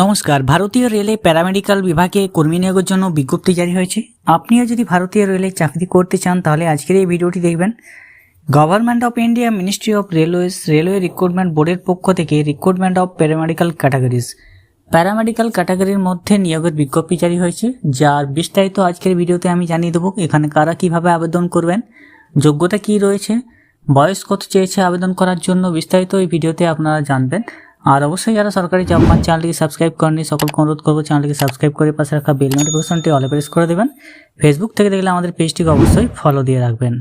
নমস্কার, ভারতীয় রেলে প্যারামেডিক্যাল বিভাগে কর্মী নিয়োগের জন্য বিজ্ঞপ্তি জারি হয়েছে। আপনিও যদি ভারতীয় রেলে চাকরি করতে চান, তাহলে আজকের এই ভিডিওটি দেখবেন। Government of India, ministry of railways, railway recruitment বোর্ডের পক্ষ থেকে recruitment of paramedical categories. Paramedical ক্যাটাগরির মধ্যে নিয়োগের বিজ্ঞপ্তি জারি হয়েছে, যার বিস্তারিত আজকের ভিডিওতে আমি জানিয়ে দেবো, এখানে কারা কীভাবে আবেদন করবেন, যোগ্যতা কি রয়েছে, বয়স কত চেয়েছে আবেদন করার জন্য বিস্তারিত এই ভিডিওতে আপনারা জানবেন। আর অবশ্যই যারা সরকারি জব পান চ্যানেলটিকে সাবস্ক্রাইব করেনি সকলকে অনুরোধ করব চ্যানেলটিকে সাবস্ক্রাইব করে পাশে রাখা বেল নোটিফিকেশনটি অলে প্রেস করে দেবেন। ফেসবুক থেকে দেখলে আমাদের পেজটিকে অবশ্যই ফলো দিয়ে রাখবেন।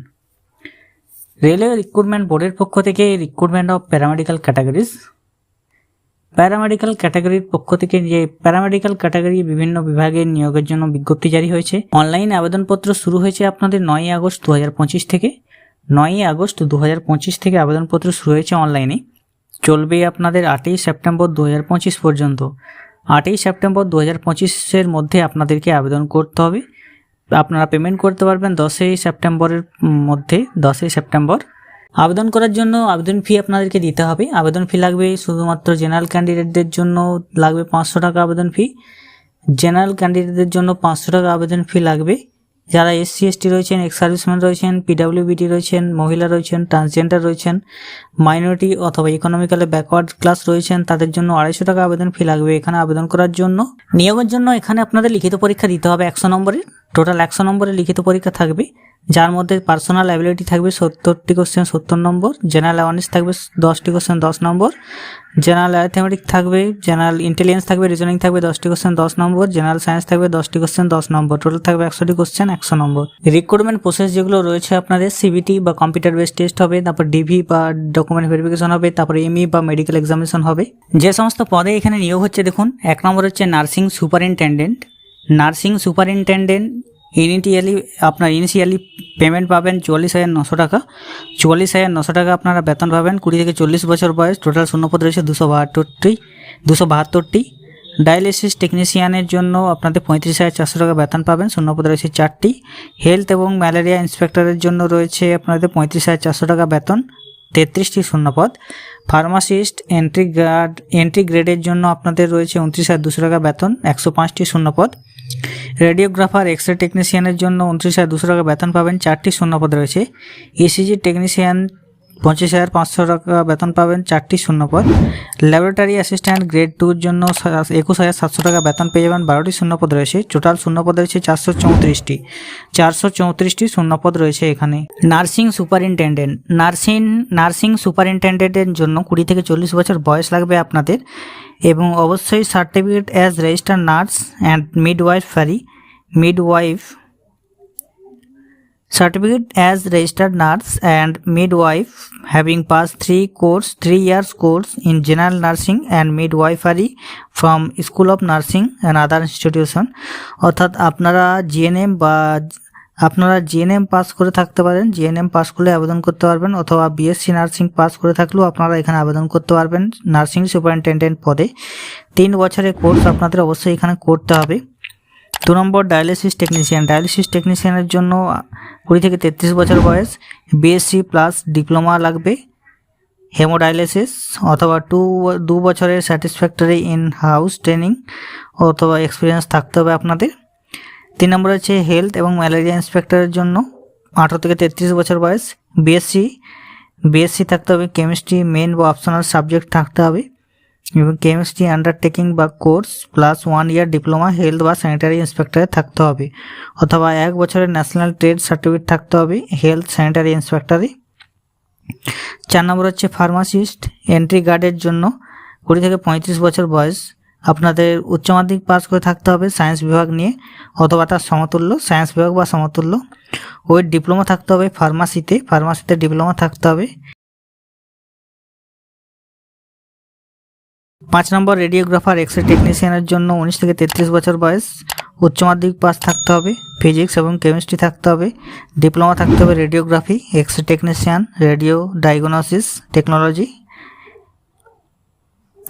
রেলওয়ে রিক্রুটমেন্ট বোর্ডের পক্ষ থেকে recruitment of paramedical categories paramedical ক্যাটাগরির পক্ষ থেকে যে প্যারামেডিক্যাল ক্যাটাগরি বিভিন্ন বিভাগের নিয়োগের জন্য বিজ্ঞপ্তি জারি হয়েছে। অনলাইন আবেদনপত্র শুরু হয়েছে আপনাদের নয়ই আগস্ট দু হাজার পঁচিশ থেকে। নয়ই আগস্ট দু হাজার পঁচিশ থেকে আবেদনপত্র শুরু হয়েছে অনলাইনে চলবে আপনাদের আটই সেপ্টেম্বর দু হাজার পঁচিশ পর্যন্ত। আটই সেপ্টেম্বর দু পঁচিশের মধ্যে আপনাদেরকে আবেদন করতে হবে। আপনারা পেমেন্ট করতে পারবেন দশই সেপ্টেম্বরের মধ্যে, দশই সেপ্টেম্বর। আবেদন করার জন্য আবেদন ফি আপনাদেরকে দিতে হবে। আবেদন ফি লাগবে শুধুমাত্র জেনারেল ক্যান্ডিডেটদের জন্য লাগবে পাঁচশো টাকা আবেদন ফি জেনারেল ক্যান্ডিডেটদের জন্য পাঁচশো টাকা আবেদন ফি লাগবে। যারা এসসি এসটি রয়েছেন এক্স সার্ভিসম্যান রয়েছেন পিডাব্লিউবিটি রয়েছেন, মহিলা রয়েছেন ট্রান্সজেন্ডার রয়েছেন মাইনরিটি অথবা ইকোনমিক্যালি ব্যাকওয়ার্ড ক্লাস রয়েছেন, তাদের জন্য আড়াইশো টাকা আবেদন ফি লাগবে। এখানে আবেদন করার জন্য, নিয়োগের জন্য এখানে আপনাদের লিখিত পরীক্ষা দিতে হবে একশো নম্বরের। টোটাল একশো নম্বরের লিখিত পরীক্ষা থাকবে, যার মধ্যে পার্সোনাল অ্যাবিলিটি থাকবে সত্তরটি কোশ্চেন সত্তর নম্বর জেনারেল অ্যাওয়ারনেস থাকবে দশটি কোশ্চেন দশ নম্বর জেনারেল অ্যাথমেটিক থাকবে জেনারেল ইন্টেলিজেন্স থাকবে রিজনিং থাকবে দশটি কোশ্চেন দশ নম্বর জেনারেল সায়েন্স থাকবে দশটি কোশ্চেন দশ নম্বর টোটাল থাকবে একশোটি কোশ্চেন একশো নম্বর। রিক্রুটমেন্ট প্রসেস যেগুলো রয়েছে আপনাদের সিবিটি বা কম্পিউটার বেস টেস্ট হবে, তারপর ডিভি বা ডকুমেন্ট ভেরিফিকেশন হবে, তারপর এমই বা মেডিকেল এক্সামিনেশন হবে। যে সমস্ত পদে এখানে নিয়োগ হচ্ছে, দেখুন, এক নম্বর হচ্ছে nursing superintendent nursing superintendent, initially আপনার ইনিশিয়ালি পেমেন্ট পাবেন চুয়াল্লিশ হাজার নশো টাকা। চুয়াল্লিশ হাজার নশো টাকা আপনারা বেতন পাবেন কুড়ি থেকে চল্লিশ বছর বয়স, টোটাল শূন্যপদ রয়েছে দুশো বাহাত্তরটি দুশো বাহাত্তরটি। ডায়ালিসিস টেকনিশিয়ানের জন্য আপনাদের পঁয়ত্রিশ হাজার চারশো টাকা বেতন পাবেন, শূন্যপদ রয়েছে চারটি। হেলথ এবং ম্যালেরিয়া ইন্সপেক্টরের জন্য রয়েছে আপনাদের পঁয়ত্রিশ হাজার চারশো টাকা বেতন। তেত্রিশটি শূন্যপদ। ফার্মাসিস্ট এন্ট্রি গ্রাড এন্ট্রি গ্রেডের জন্য আপনাদের রয়েছে উনত্রিশ হাজার দুশো টাকা বেতন, একশো পাঁচটি শূন্যপদ। রেডিওগ্রাফার এক্স রে টেকনিশিয়ানের জন্য উনত্রিশ হাজার দুশো টাকা বেতন পাবেন, চারটি শূন্যপদ রয়েছে। ইসিজি টেকনিশিয়ান পঁচিশ হাজার পাঁচশো টাকা বেতন পাবেন, চারটি শূন্যপদ ল্যাবরেটরি অ্যাসিস্ট্যান্ট গ্রেড টুর জন্য একুশ হাজার সাতশো টাকা বেতন পেয়ে যাবেন, বারোটি শূন্যপদ রয়েছে। টোটাল শূন্যপদ রয়েছে চারশো চৌত্রিশটি। চারশো চৌত্রিশটি শূন্যপদ রয়েছে এখানে। নার্সিং সুপারিনটেন্ডেন্ট নার্সিং নার্সিং সুপারিনটেন্ডেন্টের জন্য কুড়ি থেকে চল্লিশ বছর বয়স লাগবে আপনাদের এবং অবশ্যই certificate as register nurse and midwifery midwife certificate as registered nurse and midwife having passed three course three years course in general nursing and midwifery from school of nursing and other institution অর্থাৎ আপনারা GNM বা আপনারা GNM pass করে থাকতে পারেন GNM pass করলে আবেদন করতে পারবেন অথবা বিএসসি নার্সিং পাস করে থাকলেও আপনারা এখানে আবেদন করতে পারবেন নার্সিং সুপারিনটেন্ডেন্ট পদে তিন বছরের কোর্স আপনাদের অবশ্যই এখানে করতে হবে দু নম্বর ডায়ালিসিস টেকনিশিয়ান ডায়ালিসিস টেকনিশিয়ানের জন্য কুড়ি থেকে তেত্রিশ বছর বয়স। বিএসসি প্লাস ডিপ্লোমা লাগবে। হেমোডায়ালিসিস অথবা টু, দু বছরের স্যাটিসফ্যাক্টরি ইন হাউস ট্রেনিং অথবা এক্সপিরিয়েন্স থাকতে হবে আপনাদের। তিন নম্বর হচ্ছে হেলথ এবং ম্যালেরিয়া ইন্সপেক্টরের জন্য আঠারো থেকে তেত্রিশ বছর বয়স। বিএসসি বিএসসি থাকতে হবে। কেমিস্ট্রি মেন বা অপশনাল সাবজেক্ট থাকতে হবে। এবং কেমিস্ট্রি আন্ডারটেকিং বা course plus one year diploma health বা স্যানিটারি ইন্সপেক্টরে থাকতে হবে, অথবা এক বছরের ন্যাশনাল ট্রেড সার্টিফিকেট থাকতে হবে হেলথ স্যানিটারি ইন্সপেক্টরে চার নম্বর হচ্ছে ফার্মাসিস্ট এন্ট্রি গার্ডের জন্য কুড়ি থেকে পঁয়ত্রিশ বছর বয়স। আপনাদের উচ্চ মাধ্যমিক পাস করে থাকতে হবে সায়েন্স বিভাগ নিয়ে, অথবা তার সমতুল্য সায়েন্স বিভাগ বা সমতুল্য। ওই ডিপ্লোমা থাকতে হবে ফার্মাসিতে ফার্মাসিতে ডিপ্লোমা থাকতে হবে। পাঁচ নম্বর রেডিওগ্রাফার এক্স রে টেকনিশিয়ানের জন্য উনিশ থেকে তেত্রিশ বছর বয়স। উচ্চ মাধ্যমিক পাস থাকতে হবে ফিজিক্স এবং কেমিস্ট্রি থাকতে হবে ডিপ্লোমা থাকতে হবে radiography X ray technician radio diagnosis technology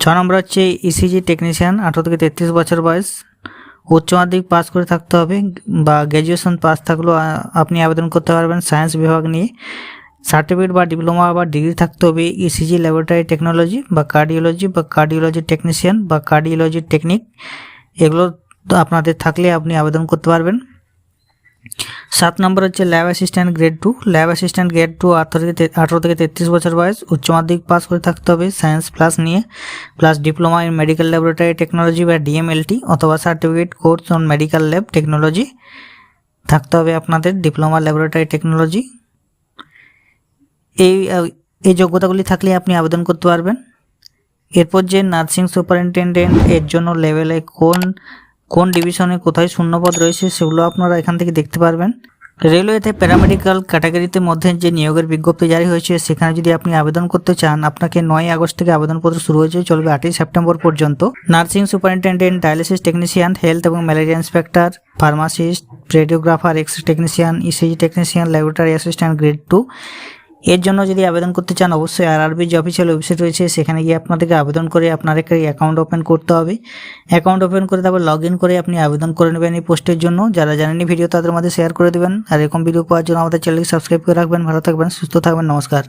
ছ নম্বর হচ্ছে ইসিজি টেকনিশিয়ান আঠারো থেকে তেত্রিশ বছর বয়স। উচ্চ মাধ্যমিক পাস করে থাকতে হবে বা গ্র্যাজুয়েশন পাস থাকলেও আপনি আবেদন করতে পারবেন সায়েন্স বিভাগ নিয়ে। সার্টিফিকেট বা ডিপ্লোমা বা ডিগ্রি থাকতে হবে ইসিজি ল্যাবরেটরি টেকনোলজি বা কার্ডিওলজি বা কার্ডিওলজি টেকনিশিয়ান বা কার্ডিওলজি টেকনিক। এগুলো আপনাদের থাকলে আপনি আবেদন করতে পারবেন। সাত নম্বর হচ্ছে lab assistant grade two. Lab assistant grade two আঠারো থেকে আঠারো থেকে তেত্রিশ বছর বয়স। উচ্চ মাধ্যমিক পাস করে থাকতে হবে সায়েন্স প্লাস নিয়ে। Plus diploma in medical laboratory technology বা ডিএমএলটি অথবা certificate course on medical lab technology. থাকতে হবে আপনাদের ডিপ্লোমা ল্যাবরেটরি টেকনোলজি। এই এই যোগ্যতাগুলি থাকলে আপনি আবেদন করতে পারবেন। এরপর যে নার্সিং সুপারিনটেন্ডেন্ট, এর জন্য লেভেলে কোন কোন ডিভিশনে কোথায় শূন্যপদ রয়েছে সেগুলো আপনারা এখান থেকে দেখতে পারবেন। রেলওয়েতে প্যারামেডিক্যাল ক্যাটাগরিতে মধ্যে যে নিয়োগের বিজ্ঞপ্তি জারি হয়েছে, সেখানে যদি আপনি আবেদন করতে চান, আপনাকে নয় আগস্ট থেকে আবেদনপত্র শুরু হয়েছে, চলবে আটই সেপ্টেম্বর পর্যন্ত। Nursing superintendent, dialysis technician, health এবং malaria inspector, pharmacist, radiographer, X technician, ECG technician, laboratory assistant grade two. এর জন্য যদি আবেদন করতে চান, অবশ্যই আরআরবি যে অফিসিয়াল ওয়েবসাইট রয়েছে, সেখানে গিয়ে আপনাদেরকে আবেদন করে আপনার একটা অ্যাকাউন্ট ওপেন করতে হবে। অ্যাকাউন্ট ওপেন করে তারপর লগ ইন করে আপনি আবেদন করে নেবেন এই পোস্টের জন্য। যারা জানেনি ভিডিও তাদের মধ্যে শেয়ার করে দেবেন। আর এরকম ভিডিও পাওয়ার জন্য আমাদের চ্যানেলকে সাবস্ক্রাইব করে রাখবেন। ভালো থাকবেন, সুস্থ থাকবেন, নমস্কার।